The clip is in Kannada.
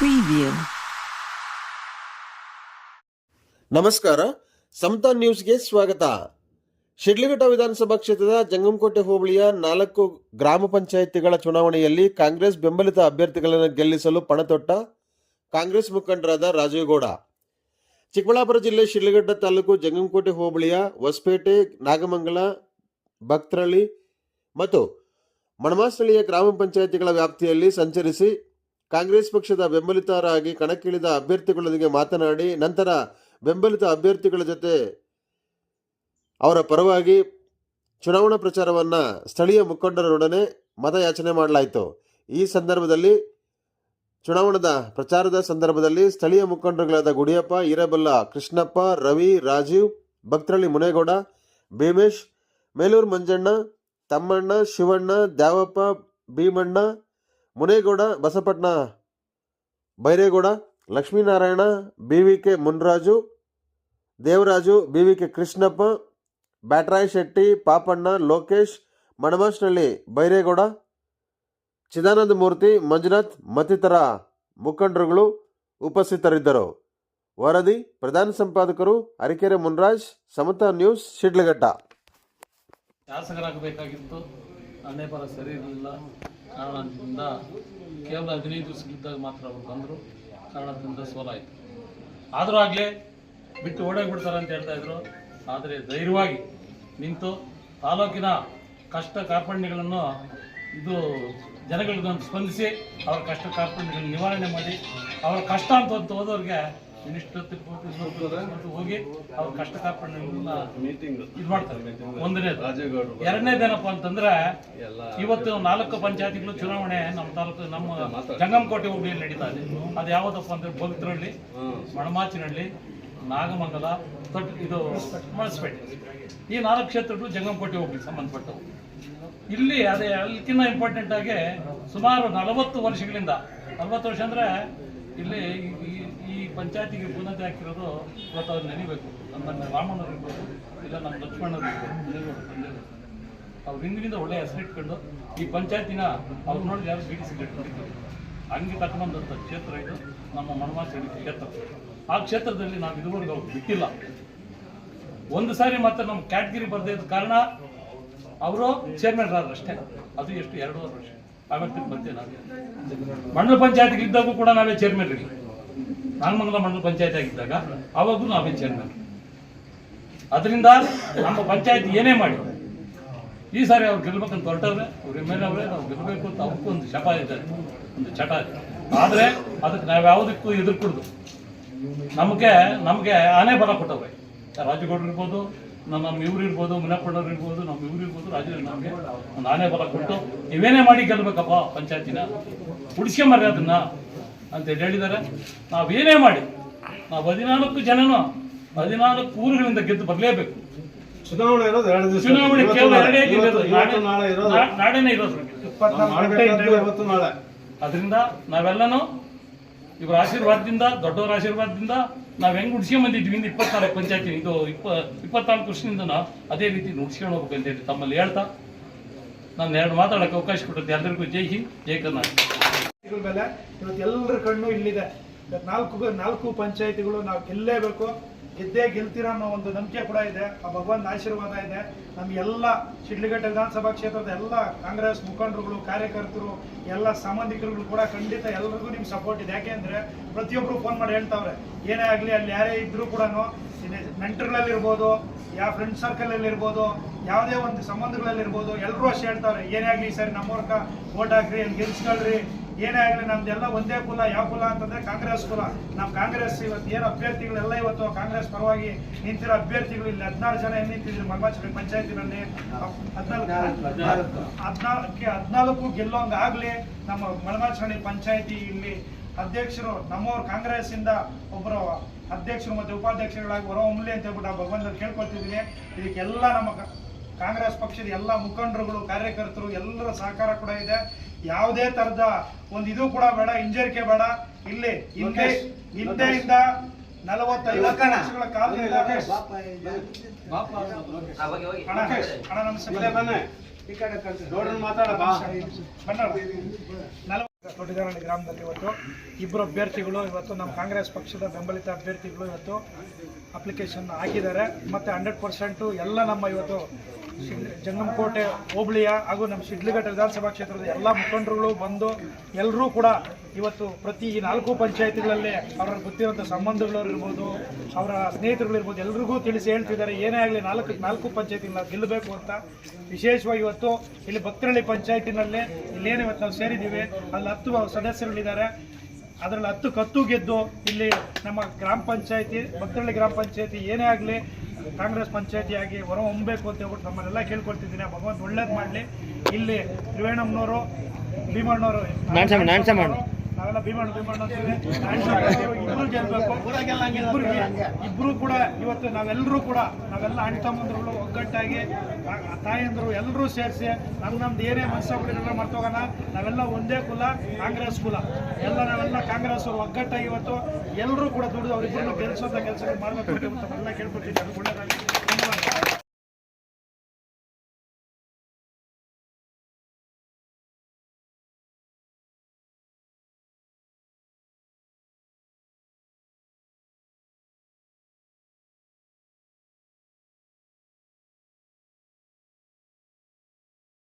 preview. ನಮಸ್ಕಾರ. ಸಮತಾ ನ್ಯೂಸ್ಗೆ ಸ್ವಾಗತ. ಶಿಡ್ಲಘಟ್ಟ ವಿಧಾನಸಭಾ ಕ್ಷೇತ್ರದ ಜಂಗಮಕೋಟೆ ಹೋಬಳಿಯ ನಾಲ್ಕು ಗ್ರಾಮ ಪಂಚಾಯಿತಿಗಳ ಚುನಾವಣೆಯಲ್ಲಿ ಕಾಂಗ್ರೆಸ್ ಬೆಂಬಲಿತ ಅಭ್ಯರ್ಥಿಗಳನ್ನು ಗೆಲ್ಲಿಸಲು ಪಣತೊಟ್ಟ ಕಾಂಗ್ರೆಸ್ ಮುಖಂಡರಾದ ರಾಜೇಗೌಡ. ಚಿಕ್ಕಬಳ್ಳಾಪುರ ಜಿಲ್ಲೆ ಶಿಡ್ಲಘಟ್ಟ ತಾಲೂಕು ಜಂಗಮಕೋಟೆ ಹೋಬಳಿಯ ಹೊಸಪೇಟೆ, ನಾಗಮಂಗಲ, ಭಕ್ತರಳ್ಳಿ ಮತ್ತು ಮಣಮಾಸ್ಥಳೀಯ ಗ್ರಾಮ ಪಂಚಾಯಿತಿಗಳ ವ್ಯಾಪ್ತಿಯಲ್ಲಿ ಸಂಚರಿಸಿ ಕಾಂಗ್ರೆಸ್ ಪಕ್ಷದ ಬೆಂಬಲಿತರಾಗಿ ಕಣಕ್ಕಿಳಿದ ಅಭ್ಯರ್ಥಿಗಳೊಂದಿಗೆ ಮಾತನಾಡಿ, ನಂತರ ಬೆಂಬಲಿತ ಅಭ್ಯರ್ಥಿಗಳ ಜೊತೆ ಅವರ ಪರವಾಗಿ ಚುನಾವಣಾ ಪ್ರಚಾರವನ್ನು ಸ್ಥಳೀಯ ಮುಖಂಡರೊಡನೆ ಮತಯಾಚನೆ ಮಾಡಲಾಯಿತು. ಈ ಸಂದರ್ಭದಲ್ಲಿ, ಚುನಾವಣದ ಪ್ರಚಾರದ ಸಂದರ್ಭದಲ್ಲಿ ಸ್ಥಳೀಯ ಮುಖಂಡರುಗಳಾದ Gudiyappa, Eraballa, Krishnappa, Ravi, Rajeev, Bhaktarahalli Munegowda, Bheemesh, Meluru Manjanna, Thammanna, Shivanna, Dyavappa, Bheemanna Munegowda Basapatna Byregowda, Lakshminarayana, B V K Munraju, Devaraju, B V K Krishnappa, Byataray Shetty, Papanna, Lokesh Manamasnahalli Byregowda, Chidananda Murthy, Manjunath ಮತ್ತಿತರ ಮುಖಂಡರುಗಳು ಉಪಸ್ಥಿತರಿದ್ದರು. ವರದಿ, ಪ್ರಧಾನ ಸಂಪಾದಕರು ಅರಿಕೆರೆ ಮುನ್ರಾಜ್, ಸಮತಾ ನ್ಯೂಸ್, ಶಿಡ್ಲಘಟ್ಟ. ಶಾಸಕರಾಗಬೇಕಾಗಿತ್ತು. ಹಣೆ ಪರ ಸರಿ ಇರಲಿಲ್ಲ. ಕಾರಣದಿಂದ ಕೇವಲ ಹದಿನೈದು ದಿವಸಗಳಿದ್ದಾಗ ಮಾತ್ರ ಅವರು ಬಂದರು. ಕಾರಣದಿಂದ ಸೋಲಾಯಿತು ಆದರೂ ಆಗಲೇ ಬಿಟ್ಟು ಓಡೋಗ್ಬಿಡ್ತಾರೆ ಅಂತ ಹೇಳ್ತಾ ಇದ್ರು. ಆದರೆ ಧೈರ್ಯವಾಗಿ ನಿಂತು ತಾಲೂಕಿನ ಕಷ್ಟ ಕಾರ್ಪಣ್ಯಗಳನ್ನು ಇದು ಜನಗಳಿಗೊಂದು ಸ್ಪಂದಿಸಿ ಅವರ ಕಷ್ಟ ಕಾರ್ಪಣ್ಯಗಳನ್ನು ನಿವಾರಣೆ ಮಾಡಿ ಅವರ ಕಷ್ಟ ಅಂತ ಹೋದವ್ರಿಗೆ ಮಿನಿಸ್ಟರ್ ಹೋಗಿ ಅವ್ರ ಕಷ್ಟ ಕಾರ್ಪಣ್ಯಗಳನ್ನ ಮೀಟಿಂಗ್ ಇದು ಮಾಡ್ತಾರೆ ಒಂದನೇ ಎರಡನೇದೇನಪ್ಪ ಅಂತಂದ್ರೆ ಇವತ್ತು ನಾಲ್ಕು ಪಂಚಾಯತಿಗಳು ಚುನಾವಣೆ ನಮ್ಮ ತಾಲೂಕು ನಮ್ಮ ಜಂಗಮಕೋಟೆ ಹೋಬಳಿಯಲ್ಲಿ ನಡೀತಾ ಇದೆ ಅದು ಯಾವುದಪ್ಪ ಅಂದ್ರೆ ಭಕ್ತರಳ್ಳಿ ಮಣಮಾಚಿನಹಳ್ಳಿ ನಾಗಮಂಗಲ ತೊಟ್ ಇದು ಮಳಸ್ಪೇಟೆ ಈ ನಾಲ್ಕು ಕ್ಷೇತ್ರಗಳು ಜಂಗಮಕೋಟೆ ಹೋಬಳಿ ಸಂಬಂಧಪಟ್ಟವು ಇಲ್ಲಿ ಅದೇ ಅದಕ್ಕಿಂತ ಇಂಪಾರ್ಟೆಂಟ್ ಆಗಿ ಸುಮಾರು ನಲವತ್ತು ವರ್ಷಗಳಿಂದ ನಲವತ್ತು ವರ್ಷ ಅಂದ್ರೆ ಇಲ್ಲಿ ಪಂಚಾಯತಿಗೆ ಬುನಾದಿ ಹಾಕಿರೋದು ಇವತ್ತು ಅವ್ರು ನೆನಿಬೇಕು. ನಮ್ಮ ರಾಮಣ್ಣವ್ರು ಇರ್ಬೋದು, ಇಲ್ಲ ನಮ್ಮ ಲಕ್ಷ್ಮಣರು ಇರ್ಬೋದು. ಅವ್ರು ಹಿಂದಿನಿಂದ ಒಳ್ಳೆ ಹೆಸರಿಟ್ಕೊಂಡು ಈ ಪಂಚಾಯತಿನ ಅವ್ರು ನೋಡಿ ಯಾರು ಬಿ ಡಿ ಹಂಗೆ ಕ್ಷೇತ್ರ ಇದು, ನಮ್ಮ ಮಣಮಾಚಿ ಕ್ಷೇತ್ರ. ಆ ಕ್ಷೇತ್ರದಲ್ಲಿ ನಾವು ಇದುವರೆಗೂ ಅವ್ರು ಬಿಟ್ಟಿಲ್ಲ. ಒಂದು ಸಾರಿ ಮಾತ್ರ ನಮ್ಮ ಕ್ಯಾಟಗಿರಿ ಬರದೇ ಇದ್ದ ಕಾರಣ ಅವರು ಚೇರ್ಮನ್ ಆದ್ರು ಅಷ್ಟೇ. ಅದು ಎಷ್ಟು, ಎರಡೂವರೆ ವರ್ಷ. ಆಮೇಲೆ ಮತ್ತೆ ನಾವು. ಮಂಡಲ ಪಂಚಾಯತ್ಗೆ ಇದ್ದಾಗೂ ಕೂಡ ನಾವೇ ಚೇರ್ಮನ್ ಇರಲಿ ನಾಗಮಂಗಲ ಮಂಡಲ ಪಂಚಾಯತ್ ಆಗಿದ್ದಾಗ ಅವಾಗೂ ನಾವೇ ಚೇರ್ಮನ್ ಅದರಿಂದ ನಮ್ಮ ಪಂಚಾಯತ್ ಏನೇ ಮಾಡಿ, ಈ ಸಾರಿ ಅವ್ರು ಗೆಲ್ಬೇಕಂತ ಹೊರಟವ್ರೆ, ಅವ್ರ ಎಂ ಎಲ್ ಅವರೇ, ನಾವು ಗೆಲ್ಲಬೇಕು ಅಂತ ಅವಕ್ಕೂ ಒಂದು ಶಪ ಇದೆ ಒಂದು ಚಟ ಇದೆ. ಆದರೆ ಅದಕ್ಕೆ ನಾವು ಯಾವುದಕ್ಕೂ ಎದುರ್ಕೊಡ್ದು ನಮಗೆ ನಮಗೆ ಆನೆ ಬಲ ಕೊಟ್ಟವ್ರೆ. ರಾಜಗೌಡರು ಇರ್ಬೋದು, ನಮ್ಮ ನಮ್ಮ ಇವ್ರು ಇರ್ಬೋದು ಮುನಪ್ಪಣ್ಣವ್ರು ಇರ್ಬೋದು, ನಮ್ಮ ಇವ್ರು ಇರ್ಬೋದು ರಾಜ ನಮಗೆ ಒಂದು ಆನೆ ಬಲ ಕೊಟ್ಟು ನೀವೇನೇ ಮಾಡಿ ಗೆಲ್ಬೇಕಪ್ಪ ಪಂಚಾಯತಿನ. ಉಳಿಸ್ಕೊಂಬರ್ರಿ ಅದನ್ನ. ಅಂತ ಹೇಳಿದ್ದಾರೆ. ನಾವೇನೇ ಮಾಡಿ ನಾವು ಹದಿನಾಲ್ಕು ಜನನು ಹದಿನಾಲ್ಕು ಊರುಗಳಿಂದ ಗೆದ್ದು ಬರಲೇಬೇಕು. ಚುನಾವಣೆ ಇರೋದು ಎರಡು ದಿವಸ. ಚುನಾವಣೆ ಇವತ್ತು ಕೇವಲ ನಾಳೆ- ಎರಡೇ ದಿನ ಇರೋದು. ಇವತ್ತು ನಾಳೆ ಇರೋದು. ನಾ- ನಾಳೆನೇ ಇರೋದು ನಾವು ಮಾಡ್ಬೇಕಾದ್ದು ಇವತ್ತು ನಾಳೆ. ಅದರಿಂದ ನಾವೆಲ್ಲನೂ ಇವರ ಆಶೀರ್ವಾದದಿಂದ ದೊಡ್ಡವರ ಆಶೀರ್ವಾದದಿಂದ ನಾವು ಹೆಂಗ್ ಉಡ್ಸ್ಕೊಂಡ್ ಬಂದಿದ್ವಿ ಇಂದ ಇಪ್ಪತ್ನಾಲ್ಕು ಪಂಚಾಯತಿ ಇದು ಇಪ್ಪ ಇಪ್ಪತ್ನಾಲ್ಕು ವರ್ಷದಿಂದ ನಾವು ಅದೇ ರೀತಿ ಉಡ್ಸ್ಕೊಂಡು ಹೋಗ್ಬೇಕು ಅಂತ ಹೇಳಿ ತಮ್ಮಲ್ಲಿ ಹೇಳ್ತಾ ನಾನು ಎರಡು ಮಾತಾಡಕ್ಕೆ ಅವಕಾಶ ಕೊಟ್ಟದ್ದು ಎಲ್ಲರಿಗೂ ಜೈ ಹಿಂದ್ ಜೈ ಕರ್ನಾಟಕ. ಮೇಲೆ. ಇವತ್ತು ಎಲ್ಲರ ಕಣ್ಣು ಇಲ್ಲಿದೆ. ನಾಲ್ಕು ನಾಲ್ಕು ಪಂಚಾಯತಿಗಳು ನಾವು ಗೆಲ್ಲೇಬೇಕು. ಗೆದ್ದೇ ಗೆಲ್ತೀರ ಅನ್ನೋ ಒಂದು ನಂಬಿಕೆ ಕೂಡ ಇದೆ. ಆ ಭಗವಂತ ಆಶೀರ್ವಾದ ಇದೆ. ನಮಗೆಲ್ಲ ಶಿಡ್ಲಘಟ್ಟ ವಿಧಾನಸಭಾ ಕ್ಷೇತ್ರದ ಎಲ್ಲ ಕಾಂಗ್ರೆಸ್ ಮುಖಂಡರುಗಳು, ಕಾರ್ಯಕರ್ತರು, ಎಲ್ಲ ಸಂಬಂಧಿಕರುಗಳು ಕೂಡ ಖಂಡಿತ ಎಲ್ಲರಿಗೂ ನಿಮ್ಗೆ ಸಪೋರ್ಟ್ ಇದೆ. ಯಾಕೆಂದ್ರೆ ಪ್ರತಿಯೊಬ್ಬರು ಫೋನ್ ಮಾಡಿ ಹೇಳ್ತಾವ್ರೆ, ಏನೇ ಆಗಲಿ ಅಲ್ಲಿ ಯಾರೇ ಇದ್ದರೂ ಕೂಡ ನೆಂಟರುಗಳಲ್ಲಿರ್ಬೋದು ಯಾವ ಫ್ರೆಂಡ್ ಸರ್ಕಲ್ ಅಲ್ಲಿ ಇರ್ಬೋದು ಯಾವುದೇ ಒಂದು ಸಂಬಂಧಗಳಲ್ಲಿ ಇರ್ಬೋದು ಎಲ್ಲರೂ ಅಷ್ಟೇ ಹೇಳ್ತಾವ್ರೆ, ಏನೇ ಆಗಲಿ ಸರಿ ನಮ್ಮ ಮೂಲಕ ಓಟ್ ಹಾಕ್ರಿ, ಅಲ್ಲಿ ಗೆಲ್ಸ್ಕೊಳ್ರಿ ಏನೇ ಆಗಲಿ ನಮ್ದೆಲ್ಲ ಒಂದೇ ಕುಲ, ಯಾವ ಕುಲ ಅಂತಂದ್ರೆ ಕಾಂಗ್ರೆಸ್ ಕುಲ. ನಮ್ಮ ಕಾಂಗ್ರೆಸ್ ಇವತ್ತು ಏನು ಅಭ್ಯರ್ಥಿಗಳೆಲ್ಲ ಇವತ್ತು ಕಾಂಗ್ರೆಸ್ ಪರವಾಗಿ ನಿಂತಿರೋ ಅಭ್ಯರ್ಥಿಗಳು ಇಲ್ಲಿ ಹದಿನಾರು ಜನ ಏನ್ ನಿಂತಿದ್ರು ಮಲ್ಮಾಚಿ ಪಂಚಾಯತಿನಲ್ಲಿ ಹದಿನಾಲ್ಕು ಹದಿನಾಲ್ಕು ಹದಿನಾಲ್ಕು ಗೆಲ್ಲೋಂಗ್ ಆಗ್ಲಿ ನಮ್ಮ ಮಳಮಾಚರಣಿ ಪಂಚಾಯತಿ ಇಲ್ಲಿ ಅಧ್ಯಕ್ಷರು, ನಮ್ಮವ್ರು ಕಾಂಗ್ರೆಸ್ ಇಂದ ಒಬ್ಬರು ಅಧ್ಯಕ್ಷರು ಮತ್ತೆ ಉಪಾಧ್ಯಕ್ಷರುಗಳಾಗಿ ಹೊರಹೊಮ್ಮಲಿ ಅಂತ ಹೇಳ್ಬಿಟ್ಟು ಭಗವಂತ ಕೇಳ್ಕೊಳ್ತಿದ್ದೀನಿ. ಇದಕ್ಕೆಲ್ಲ ನಮ್ಮ ಕಾಂಗ್ರೆಸ್ ಪಕ್ಷದ ಎಲ್ಲ ಮುಖಂಡರುಗಳು, ಕಾರ್ಯಕರ್ತರು, ಎಲ್ಲರ ಸಹಕಾರ ಕೂಡ ಇದೆ. ಯಾವುದೇ ತರದ ಒಂದು ಇದು ಕೂಡ ಬೇಡ ಹಿಂಜರಿಕೆ ಬೇಡ. ಇಲ್ಲಿ ಹಿಂದೆ ಹಿಂದೆಯಿಂದ ನಲವತ್ತೈದು ವರ್ಷಗಳ ಕಾಲದಿಂದ ಗ್ರಾಮದಲ್ಲಿ ಇವತ್ತು. ಇಬ್ಬರು ಅಭ್ಯರ್ಥಿಗಳು ಇವತ್ತು ನಮ್ಮ ಕಾಂಗ್ರೆಸ್ ಪಕ್ಷದ ಬೆಂಬಲಿತ ಅಭ್ಯರ್ಥಿಗಳು ಇವತ್ತು ಅಪ್ಲಿಕೇಶನ್ ಹಾಕಿದ್ದಾರೆ. ಮತ್ತು ಹಂಡ್ರೆಡ್ ಪರ್ಸೆಂಟು ಎಲ್ಲ ನಮ್ಮ ಇವತ್ತು ಜಂಗಮಕೋಟೆ, ಹೋಬಳಿಯ ಹಾಗೂ ನಮ್ಮ ಶಿಡ್ಲಘಟ್ಟ ವಿಧಾನಸಭಾ ಕ್ಷೇತ್ರದ ಎಲ್ಲ ಮುಖಂಡರುಗಳು ಬಂದು ಎಲ್ಲರೂ ಕೂಡ ಇವತ್ತು ಪ್ರತಿ ನಾಲ್ಕು ಪಂಚಾಯತಿಗಳಲ್ಲಿ ಅವರ ಗೊತ್ತಿರುವಂಥ ಸಂಬಂಧಗಳಿರ್ಬೋದು ಅವರ ಸ್ನೇಹಿತರುಗಳಿರ್ಬೋದು, ಎಲ್ರಿಗೂ ತಿಳಿಸಿ ಹೇಳ್ತಿದ್ದಾರೆ, ಏನೇ ಆಗಲಿ ನಾಲ್ಕು ನಾಲ್ಕು ಪಂಚಾಯತಿಗಳನ್ನ ಗೆಲ್ಲಬೇಕು ಅಂತ. ವಿಶೇಷವಾಗಿ ಇವತ್ತು ಇಲ್ಲಿ ಭಕ್ತರಳ್ಳಿ ಪಂಚಾಯತಿನಲ್ಲಿ ಇಲ್ಲೇನು ಇವತ್ತು ನಾವು ಸೇರಿದ್ದೀವಿ. ಅಲ್ಲಿ ಹತ್ತು ಸದಸ್ಯರುಗಳಿದ್ದಾರೆ. ಅದರಲ್ಲಿ ಹತ್ತು ಕತ್ತು ಗೆದ್ದು ಇಲ್ಲಿ ನಮ್ಮ ಗ್ರಾಮ ಪಂಚಾಯತಿ ಭಕ್ತರಳ್ಳಿ ಗ್ರಾಮ ಪಂಚಾಯತಿ ಏನೇ ಆಗಲಿ ಕಾಂಗ್ರೆಸ್ ಪಂಚಾಯತಿಯಾಗಿ ಹೊರಹೊಮ್ಮಬೇಕು ಹೊರ ಹೊಮ್ಮಬೇಕು ಅಂತ ಹೇಳ್ಬಿಟ್ಟು ನಮ್ಮನ್ನೆಲ್ಲ ಕೇಳ್ಕೊಳ್ತಿದ್ದೀನಿ. ಭಗವಂತ ಒಳ್ಳೇದು ಮಾಡಲಿ. ಇಲ್ಲಿ ತ್ರಿವೇಣಮ್ನವರು ಭೀಮಣ್ಣವರು ನಾವೆಲ್ಲ ಇಬ್ರಿಗೆ, ಇಬ್ರು ಕೂಡ ಇವತ್ತು ನಾವೆಲ್ಲರೂ ಕೂಡ, ನಾವೆಲ್ಲ ಅಣ್ಣ ತಮ್ಮಂದ್ರು ಒಗ್ಗಟ್ಟಾಗಿ ತಾಯಂದ್ರು ಎಲ್ಲರೂ ಸೇರಿಸಿ ನಮ್ಮ ನಮ್ದು ಏನೇ ಮನಸ್ಸಾಗ್ಬಿಟ್ಟಿರೋ ಮರ್ತೋಗೋಣ ನಾವೆಲ್ಲ ಒಂದೇ ಕುಲ, ಕಾಂಗ್ರೆಸ್ ಕುಲ. ಎಲ್ಲ ನಾವೆಲ್ಲ ಕಾಂಗ್ರೆಸ್ ಅವರು ಒಗ್ಗಟ್ಟಾಗಿ ಇವತ್ತು ಎಲ್ಲರೂ ಕೂಡ ದುಡಿದು ಅವರಿಬ್ಬರನ್ನು ಗೆಲ್ಸೋದ ಕೆಲಸಗಳು ಮಾಡಬೇಕು ಅಂತ ಎಲ್ಲ ಕೇಳ್ಕೊಳ್ತೀನಿ.